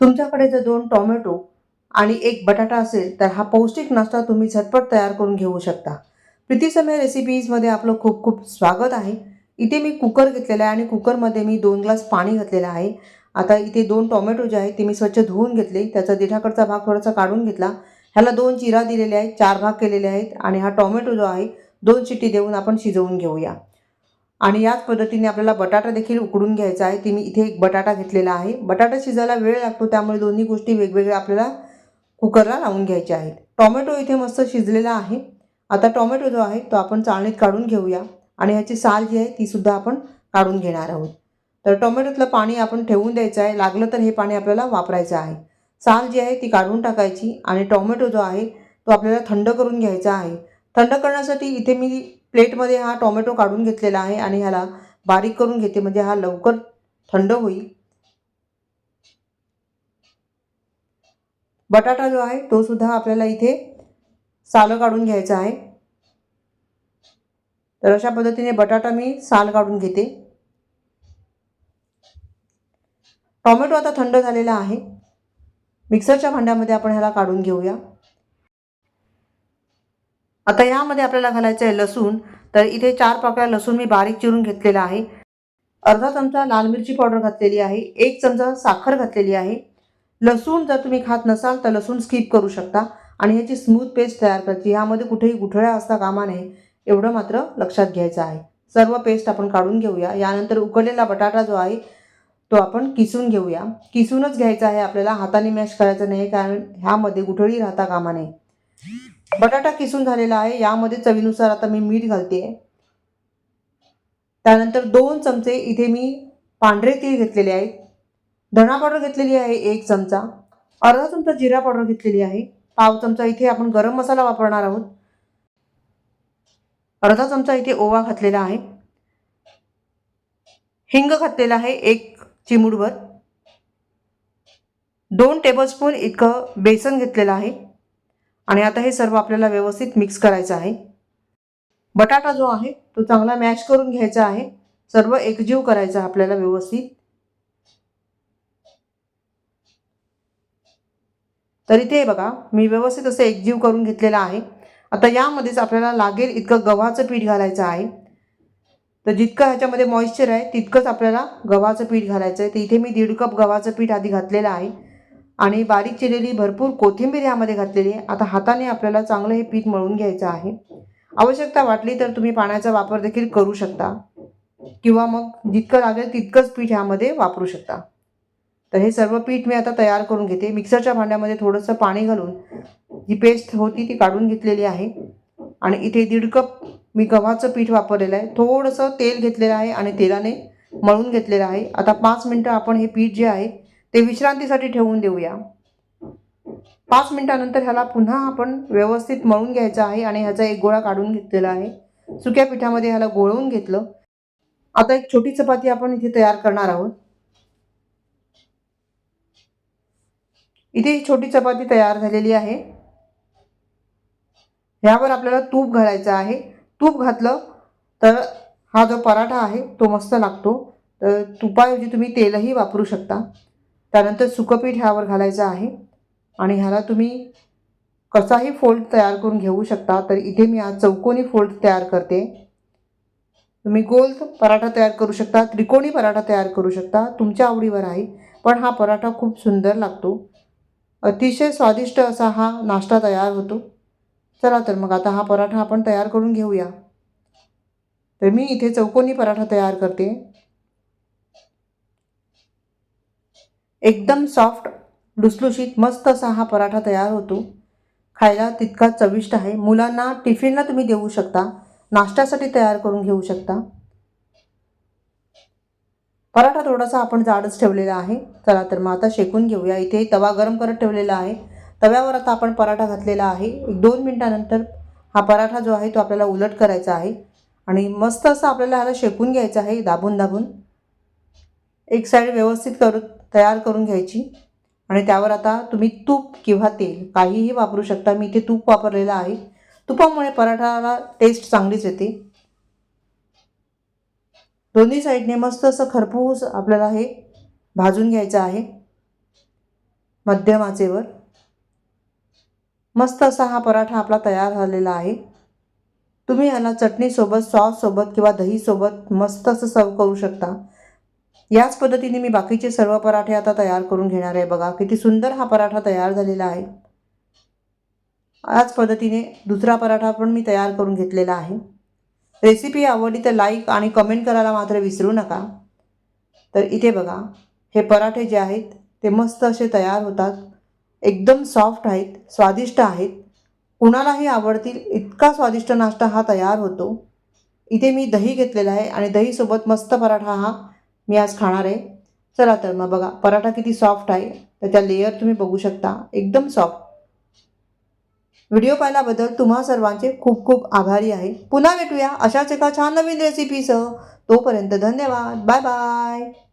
तुमच्याकडे जर दोन टोमॅटो आणि एक बटाटा असेल तर हा पौष्टिक नाश्ता तुम्ही झटपट तयार करून घेऊ शकता. प्रीतीसमय रेसिपीजमध्ये आपलं खूप खूप स्वागत आहे. इथे मी कुकर घेतलेला आहे आणि कुकरमध्ये मी दोन ग्लास पाणी घातलेलं आहे. आता इथे दोन टोमॅटो जे आहेत ते मी स्वच्छ धुवून घेतले. त्याचा देठाकडचा भाग थोडासा काढून घेतला. ह्याला दोन चिरा दिलेले आहेत चार भाग केलेले आहेत आणि हा टोमॅटो जो आहे दोन शिट्टी देऊन आपण शिजवून घेऊया. आणि याच पद्धतीने आपल्याला बटाटा देखील उकडून घ्यायचा आहे. ती मी इथे एक बटाटा घेतलेला आहे. बटाटा शिजायला वेळ लागतो त्यामुळे दोन्ही गोष्टी वेगवेगळ्या आपल्याला कुकरला लावून घ्यायच्या आहेत. टोमॅटो इथे मस्त शिजलेला आहे. आता टोमॅटो जो आहे तो आपण चाळणीत काढून घेऊया. आणि ह्याची साल जी आहे तीसुद्धा आपण काढून घेणार आहोत. तर टोमॅटोतलं पाणी आपण ठेवून द्यायचं आहे. लागलं तर हे पाणी आपल्याला वापरायचं आहे. साल जी आहे ती काढून टाकायची. आणि टोमॅटो जो आहे तो आपल्याला थंड करून घ्यायचा आहे. थंड करण्यासाठी इथे मी प्लेटमध्ये हा टोमॅटो काढून घेतलेला आहे आणि ह्याला बारीक करून घेते म्हणजे हा लवकर थंड होईल. बटाटा जो आहे तो सुद्धा आपल्याला इथे सालं काढून घ्यायचा आहे. तर अशा पद्धतीने बटाटा मी साल काढून घेते. टोमॅटो आता थंड झालेला आहे. मिक्सरच्या भांड्यामध्ये आपण ह्याला काढून घेऊया. आता यामध्ये आपल्याला घालायचं आहे लसूण. तर इथे चार पाकळ्या लसूण मी बारीक चिरून घेतलेला आहे. अर्धा चमचा लाल मिरची पावडर घातलेली आहे. एक चमचा साखर घातलेली आहे. लसूण जर तुम्ही खात नसाल तर लसूण स्किप करू शकता. आणि ह्याची स्मूथ पेस्ट तयार करायची ह्यामध्ये कुठेही गुठळ्या असता कामा नये. एवढं मात्र लक्षात घ्यायचं आहे. सर्व पेस्ट आपण काढून घेऊया. यानंतर उकडलेला बटाटा जो आहे तो आपण किसून घेऊया. किसूनच घ्यायचा आहे आपल्याला. हाताने मॅश करायचं नाही कारण ह्यामध्ये गुठळी राहता कामा नये. बटाटा किसून झालेला आहे. यामध्ये चवीनुसार आता मी मीठ घालते. त्यानंतर दोन चमचे इथे मी पांढरे तीळ घेतलेले आहेत. धणा पावडर घेतलेली आहे एक चमचा. अर्धा चमचा जिरा पावडर घेतलेली आहे. पाव चमचा इथे आपण गरम मसाला वापरणार आहोत. अर्धा चमचा इथे ओवा घातलेला आहे. हिंग घातलेला आहे एक चिमूडभर दोन टेबलस्पून इतकं बेसन घेतलेलं आहे. आणि आता हे सर्व आपल्याला व्यवस्थित मिक्स करायचं आहे. बटाटा जो आहे तो चांगला मॅश करून घ्यायचा आहे. सर्व एकजीव करायचा आपल्याला व्यवस्थित. तर इथे बघा मी व्यवस्थित असं एकजीव करून घेतलेला आहे. आता यामध्येच आपल्याला लागेल इतकं गव्हाचं पीठ घालायचं आहे. तर जितकं ह्याच्यामध्ये मॉइश्चर आहे तितकंच आपल्याला गव्हाचं पीठ घालायचं आहे. तर इथे मी दीड कप गव्हाचं पीठ आधी घातलेलं आहे. आणि बारीक चिरलेली भरपूर कोथिंबीर यामध्ये घातलेली आहे. आता हाताने आपल्याला चांगलं हे पीठ मळून घ्यायचं आहे. आवश्यकता वाटली तर तुम्ही पाण्याचा वापर देखील करू शकता. किंवा मग जितकं लागेल तितकंच पीठ ह्यामध्ये वापरू शकता. तर हे सर्व पीठ मी आता तयार करून घेते. मिक्सरच्या भांड्यामध्ये थोडंसं पाणी घालून जी पेस्ट होती ती काढून घेतलेली आहे. आणि इथे दीड कप मी गव्हाचं पीठ वापरलेलं आहे. थोडंसं तेल घेतलेलं आहे आणि तेलाने मळून घेतलेलं आहे. आता पाच मिनटं आपण हे पीठ जे आहे ते विश्रांतीसाठी ठेवून देऊया. पाच मिनटानंतर ह्याला पुन्हा आपण व्यवस्थित मळून घ्यायचं आहे आणि ह्याचा एक गोळा काढून घेतलेला आहे. सुक्या पिठामध्ये ह्याला गोळवून घेतलं. आता एक छोटी चपाती आपण इथे तयार करणार आहोत. इथे ही छोटी चपाती तयार झालेली आहे. ह्यावर आपल्याला तूप घालायचं आहे. तूप घातलं तर हा जो पराठा आहे तो मस्त लागतो. तर तुपाऐवजी तुम्ही तेलही वापरू शकता. त्यानंतर सुकपीठ ह्यावर घालायचं आहे. आणि ह्याला तुम्ही कसाही फोल्ड तयार करून घेऊ शकता तर इथे मी आज चौकोनी फोल्ड तयार करते. तुम्ही गोल पराठा तयार करू शकता त्रिकोणी पराठा तयार करू शकता तुमच्या आवडीवर आहे. पण हा पराठा खूप सुंदर लागतो. अतिशय स्वादिष्ट असा हा नाश्ता तयार होतो. चला तर मग आता हा पराठा आपण तयार करून घेऊया. तर मी इथे चौकोनी पराठा तयार करते. एकदम सॉफ्ट लुसलुशीत मस्त असा हा पराठा तयार होतो. खायला तितका चविष्ट आहे. मुलांना टिफिनला तुम्ही देऊ शकता. नाश्त्यासाठी तयार करून घेऊ शकता. पराठा थोडासा आपण जाडच ठेवलेला आहे. चला तर मग आता शेकून घेऊया. इथे तवा गरम करत ठेवलेला आहे. तव्यावर आता आपण पराठा घातलेला आहे. एक दोन मिनटानंतर हा पराठा जो आहे तो आपल्याला उलट करायचा आहे. आणि मस्त असं आपल्याला ह्याला शेकून घ्यायचा आहे. दाबून दाबून. एक साईड व्यवस्थित करू तयार करून घ्यायची. आणि त्यावर आता तुम्ही तूप किंवा तेल काहीही वापरू शकता. मी इथे तूप वापरलेलं आहे. तुपामुळे पराठाला टेस्ट चांगलीच येते. दोन्ही साईडने मस्त असं खरपूस आपल्याला हे भाजून घ्यायचं आहे. मध्यम आचेवर. मस्त असा हा पराठा आपला तयार झालेला आहे. तुम्ही याला चटणीसोबत सॉससोबत किंवा दहीसोबत मस्त असं सर्व करू शकता. याच पद्धतीने मी बाकीचे सर्व पराठे आता तयार करून घेणार आहे. बघा किती सुंदर हा पराठा तयार झालेला आहे. याच पद्धतीने दुसरा पराठा पण मी तयार करून घेतलेला आहे. रेसिपी आवडली तर लाईक आणि कमेंट करायला मात्र विसरू नका. तर इथे बघा हे पराठे जे आहेत ते मस्त असे तयार होतात. एकदम सॉफ्ट आहेत स्वादिष्ट आहेत. कुणालाही आवडतील इतका स्वादिष्ट नाश्ता हा तयार होतो. इथे मी दही घेतलेला आहे आणि दहीसोबत मस्त पराठा हा मी आज खाणार आहे. चला तर मग बघा पराठा किती सॉफ्ट आहे. त्याच्या लेअर तुम्ही बघू शकता. एकदम सॉफ्ट व्हिडिओ पाहिल्याबद्दल तुम्हा सर्वांचे खूप खूप आभारी आहे. पुन्हा भेटूया अशाच एका छान नवीन रेसिपीसह तोपर्यंत धन्यवाद. Bye bye